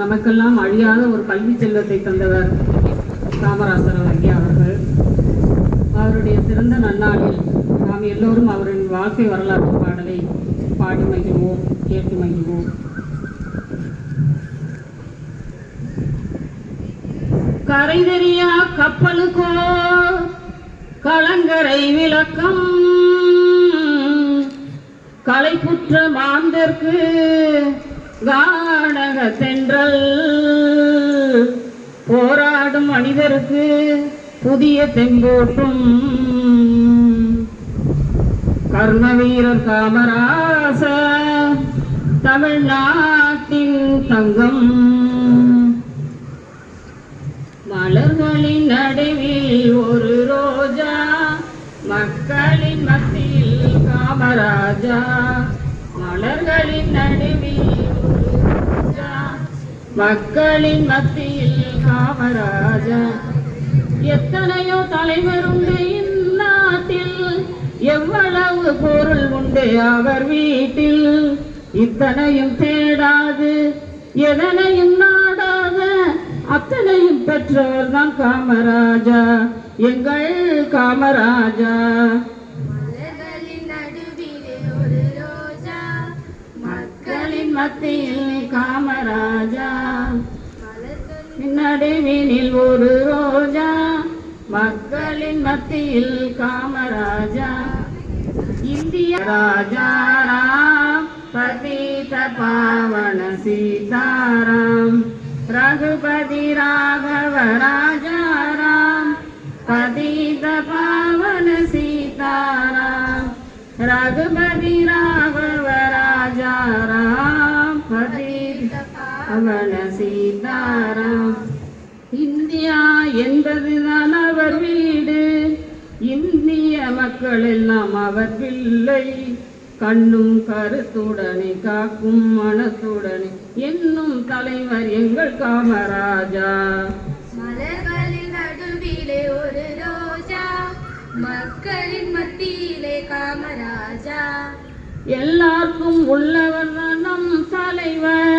நமக்கெல்லாம் அழியாத ஒரு கல்வி செல்வத்தை தந்தவர் காமராசர் ஐயா அவர்கள். அவருடைய சிறந்த நன்னாளில் நாம் எல்லோரும் அவரின் வாழ்க்கை வரலாற்று பாடலை பாடி மகிழ்வோம் கேட்டு மகிழ்வோம். கரைதெறியா கப்பலுக்கோ கலங்கரை விளக்கம். கலைப்புற்ற மாந்தர்க்கு கானக தென்றல் போராடும் மனிதருக்கு புதிய தெம்போட்டும் கர்ம வீரர் காமராச தமிழ்நாட்டின் தங்கம். மலர்களின் நடுவில் ஒரு ரோஜா மக்களின் மத்தியில் காமராஜா. மலர்களின் மக்களின் மத்தியில் காமராஜா எத்தனையோ தலைவர் உண்டு இந்நாட்டில் எவ்வளவு பொருள் உண்டு அவர் வீட்டில். இத்தனையும் தேடாது எதனையும் நாடாத அத்தனையும் பெற்றவர் தான் காமராஜா எங்கள் காமராஜா மக்களின் மத்தியில் காமராஜா மலர்களின் நடுவினில் ஒரு ரோஜா மக்களின் மத்தியில் காமராஜா. இந்திய ராஜாராம் பதித பாவன சீதாராம். ரகுபதி ராகவரா அவன சீதாராம் இந்தியா என்பதுதான் அவர் வீடு. இந்திய மக்கள் எல்லாம் அவர் பிள்ளை. கண்ணும் கருத்துடனே காக்கும் மனத்துடனே என்னும் தலைவர் எங்கள் காமராஜா. மலர்களின் நடுவிலே ஒரு ரோஜா மக்களின் மத்தியிலே காமராஜா. எல்லாருக்கும் உள்ளவர் நம் தலைவர்.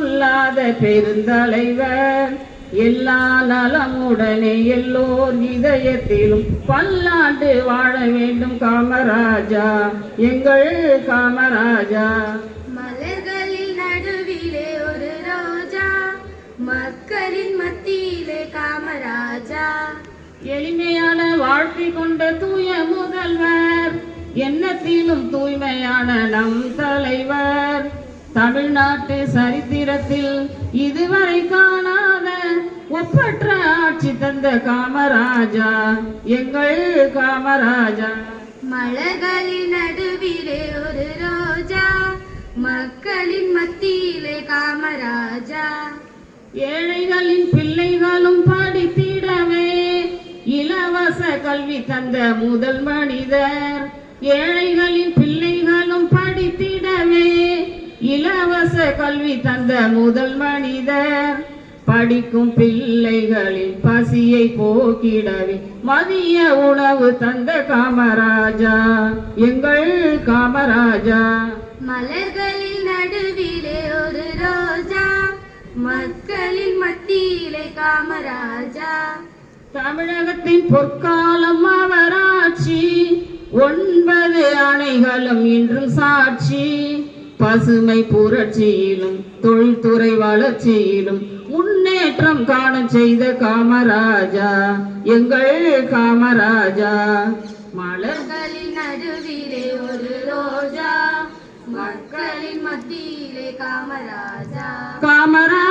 சொல்லாத பெருந்தலைவர். எல்லா நலமுடனே எல்லோர் இதயத்திலும் பல்லாண்டு வாழ வேண்டும் காமராஜா. எங்கள் காமராஜா. மலர்களின் நடுவிலே ஒரு ரோஜா. மக்களின் மத்தியிலே காமராஜா. எளிமையான வாழ்க்கை கொண்ட தூய முதல்வர். எண்ணத்திலும் தூய்மையான நம் தலைவர். தமிழ்நாட்டு சரித்திரத்தில் இதுவரை காணாத ஒப்பற்ற ஆட்சி தந்த காமராஜா. எங்கள் காமராஜா. மலர்களின் நடுவிலே ஒரு ரோஜா மக்களின் மத்தியிலே காமராஜா. ஏழைகளின் பிள்ளைகளும் படித்திடவே இலவச கல்வி தந்த முதல் மனிதர். ஏழைகளின் படித்திடவே இலவச கல்வி தந்த முதல் மனிதர். படிக்கும் பிள்ளைகளின் பசியை போக்கிடவே மதிய உணவு தந்த காமராஜா. எங்கள் காமராஜா. மலர்களின் நடுவிலே ஒரு ரோஜா. மக்களின் மத்தியிலே காமராஜா. தமிழகத்தின் பொற்காலம் அவராட்சி. ஒன்பது அணைகளும் இன்றும் சாட்சி. பசுமை புரட்சியிலும் தொழில்துறை வளர்ச்சியிலும் முன்னேற்றம் காண செய்த காமராஜா எங்கள் காமராஜா. மலர் மலர்களின் நடுவிலே ஒரு ரோஜா மக்களின் மத்தியிலே காமராஜா. காமராஜா